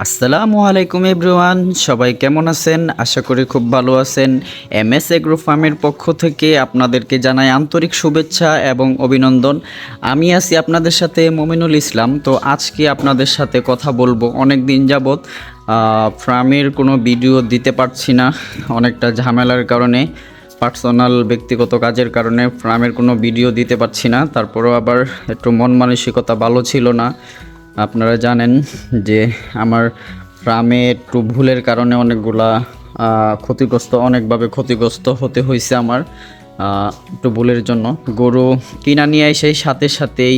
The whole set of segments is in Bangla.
আসসালামু আলাইকুম এভরিওয়ান, সবাই কেমন আছেন? আশা করি খুব ভালো আছেন। এম এস এগ্রো ফার্মের পক্ষ থেকে আপনাদেরকে জানাই আন্তরিক শুভেচ্ছা এবং অভিনন্দন। আমি আছি আপনাদের সাথে মমিনুল ইসলাম। তো আজকে আপনাদের সাথে কথা বলব অনেক দিন যাবৎ। ফার্মের কোনো ভিডিও দিতে পারছি না। অনেকটা ঝামেলার কারণে, পার্সোনাল ব্যক্তিগত কাজের কারণে ফার্মের কোনো ভিডিও দিতে পারছি না। তারপরেও আবার একটু মন মানসিকতা ভালো ছিল না। আপনারা জানেন যে আমার ফার্মে একটু ভুলের কারণে অনেকগুলা ক্ষতিগ্রস্ত, অনেকভাবে ক্ষতিগ্রস্ত হতে হয়েছে আমার একটু ভুলের জন্য। গরু কিনা নিয়ে এসে সাথে সাথেই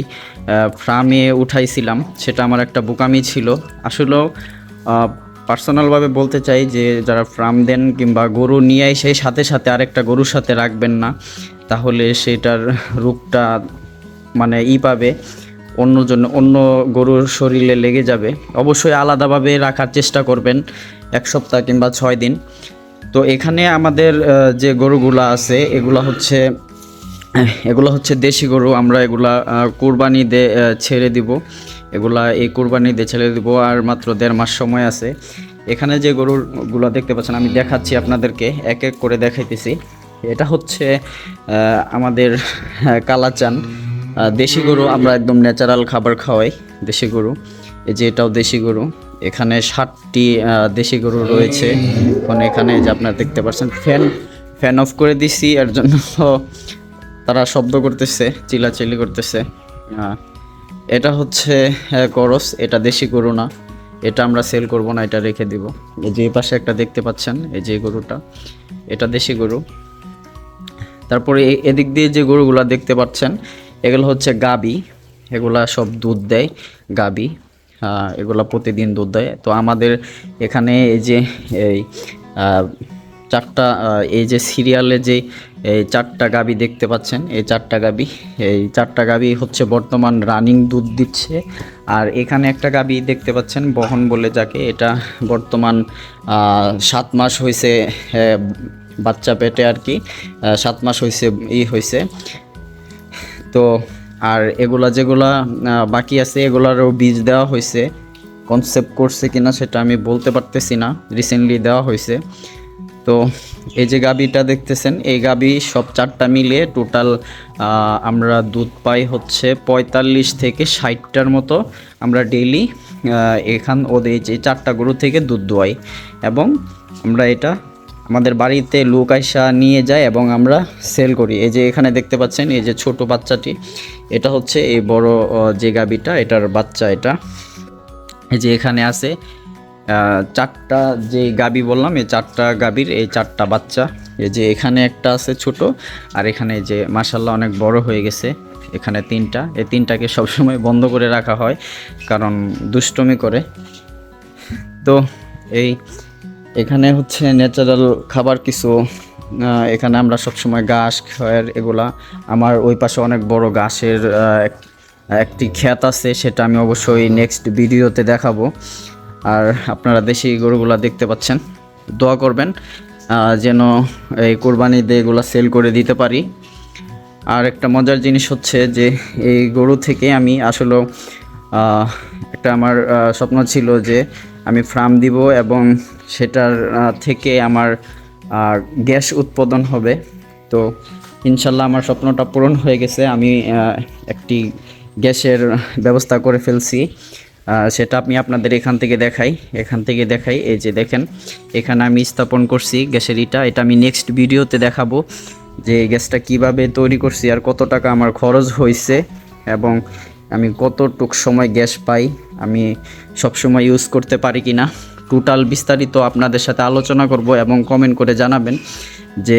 ফার্মে উঠাইছিলাম, সেটা আমার একটা বোকামি ছিল। আসলেও পার্সোনালভাবে বলতে চাই যে যারা ফার্ম দেন কিংবা গরু নিয়ে এসে সাথে সাথে আরেকটা গরুর সাথে রাখবেন না, তাহলে সেটার রূপটা মানে ই পাবে। অন্য জন্য, অন্য গরুর শরীরে লেগে যাবে। অবশ্যই আলাদাভাবে রাখার চেষ্টা করবেন, এক সপ্তাহ কিংবা ছয় দিন। তো এখানে আমাদের যে গরুগুলো আছে, এগুলো হচ্ছে এগুলো হচ্ছে দেশি গরু। আমরা এগুলা কুরবানি দে ছেড়ে দিব। এগুলা এই কুরবানি দিয়ে ছেড়ে দিব আর মাত্র দেড় মাস সময় আছে। এখানে যে গরুগুলো দেখতে পাচ্ছেন, আমি দেখাচ্ছি আপনাদেরকে, এক এক করে দেখাইতেছি। এটা হচ্ছে আমাদের কালাচান। দেশি গরু আমরা একদম ন্যাচারাল খাবার খাওয়াই, দেশি গরু। এই যে এটাও দেশি গরু। এখানে ষাটটি দেশি গরু রয়েছে। এখন এখানে যে আপনারা দেখতে পাচ্ছেন ফ্যান ফ্যান অফ করে দিছি, এর জন্য তারা শব্দ করতেছে, চিলাচিলি করতেছে। এটা হচ্ছে করস এটা দেশি গরু না। এটা আমরা সেল করব না, এটা রেখে দিব। এই যে পাশে একটা দেখতে পাচ্ছেন, এই যে গরুটা, এটা দেশি গরু। তারপরে এদিক দিয়ে যে গরুগুলা দেখতে পাচ্ছেন এগুলো হচ্ছে গাবি, এগুলা সব দুধ দেয়, গাবি এগুলা প্রতিদিন দুধ দেয়। তো আমাদের এখানে এই যে এই চারটা এই যে সিরিয়ালে যে এই চারটা গাবি দেখতে পাচ্ছেন, এই চারটা গাবি, এই চারটা গাবি হচ্ছে বর্তমান রানিং দুধ দিচ্ছে। আর এখানে একটা গাবি দেখতে পাচ্ছেন, বহন বলে যাকে, এটা বর্তমান সাত মাস হয়েছে বাচ্চা পেটে আর কি সাত মাস হয়েছে ই হয়েছে তো আর এগুলা যেগুলা বাকি আছে এগুলারও বীজ দেওয়া হয়েছে। কনসেপ্ট করছে কিনা সেটা আমি বলতে পারতেছি না রিসেন্টলি দেওয়া হয়েছে। তো এই যে গাবিটা দেখতেছেন, এই গাবি সব চারটা মিলিয়ে টোটাল আমরা দুধ পাই হচ্ছে পঁয়তাল্লিশ থেকে ষাটটার মতো। আমরা ডেইলি এখান ওদের এই চারটা গরু থেকে দুধ দোয়াই। এবং আমরা এটা আমাদের বাড়িতে লোক আইসা নিয়ে যায় এবং আমরা সেল করি। এই যে এখানে দেখতে পাচ্ছেন, এই যে ছোট বাচ্চাটি, এটা হচ্ছে এই বড় যে গাবিটা এটার বাচ্চা এটা। এই যে এখানে আছে চারটা যে গাবি বললাম, এই চারটা গাবির এই চারটা বাচ্চা। এই যে এখানে একটা আছে ছোট, আর এখানে যে মাসাল্লাহ অনেক বড় হয়ে গেছে এখানে তিনটা। এই তিনটাকে সবসময় বন্ধ করে রাখা হয়, কারণ দুষ্টমি করে। তো এই এখানে হচ্ছে ন্যাচারাল খাবার কিছু এখানে আমরা সবসময় ঘাস, খয়ের এগুলা। আমার ওই পাশে অনেক বড় ঘাসের এক- একটি ক্ষেত আছে, সেটা আমি অবশ্যই নেক্সট ভিডিওতে দেখাবো। আর আপনারা দেশি গরুগুলা দেখতে পাচ্ছেন, দোয়া করবেন যেন এই কোরবানি দিয়ে এগুলা সেল করে দিতে পারি। আর একটা মজার জিনিস হচ্ছে যে, এই গরু থেকে আমি আসলে একটা আমার স্বপ্ন ছিল যে, আমি ফার্ম দিব এবং সেটার থেকে আমার গ্যাস উৎপাদন হবে। তো ইনশাল্লাহ আমার স্বপ্নটা পূরণ হয়ে গেছে। আমি একটি গ্যাসের ব্যবস্থা করে ফেলছি। সেটা আমি আপনাদের এখান থেকে দেখাই। এখান থেকে দেখাই। এই যে দেখেন, এখানে আমি স্থাপন করছি গ্যাসের ইটা। এটা আমি নেক্সট ভিডিওতে দেখাবো যে গ্যাসটা কীভাবে তৈরি করছি আর কত টাকা আমার খরচ হয়েছে এবং আমি কতটুক সময় গ্যাস পাই, আমি সব সময় ইউজ করতে পারি কি না টোটাল বিস্তারিত আপনাদের সাথে আলোচনা করব এবং কমেন্ট করে জানাবেন যে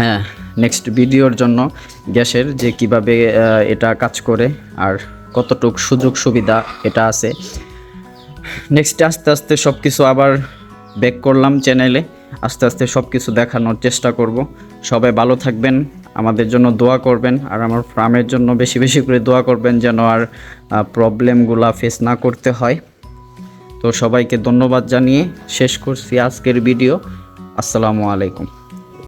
হ্যাঁ নেক্সট ভিডিওর জন্য গ্যাসের যে কীভাবে এটা কাজ করে আর কতটুক সুযোগ সুবিধা এটা আছে। নেক্সট আস্তে আস্তে সব কিছু আবার ব্যাক করলাম চ্যানেলে আস্তে আস্তে সব কিছু দেখানোর চেষ্টা করব। সবাই ভালো থাকবেন, আমাদের জন্য দোয়া করবেন আর আমার ফার্মের জন্য বেশি বেশি করে দোয়া করবেন যেন আর প্রবলেমগুলা ফেস না করতে হয়। তো সবাইকে ধন্যবাদ জানিয়ে শেষ করছি আজকের ভিডিও। আসসালামু আলাইকুম।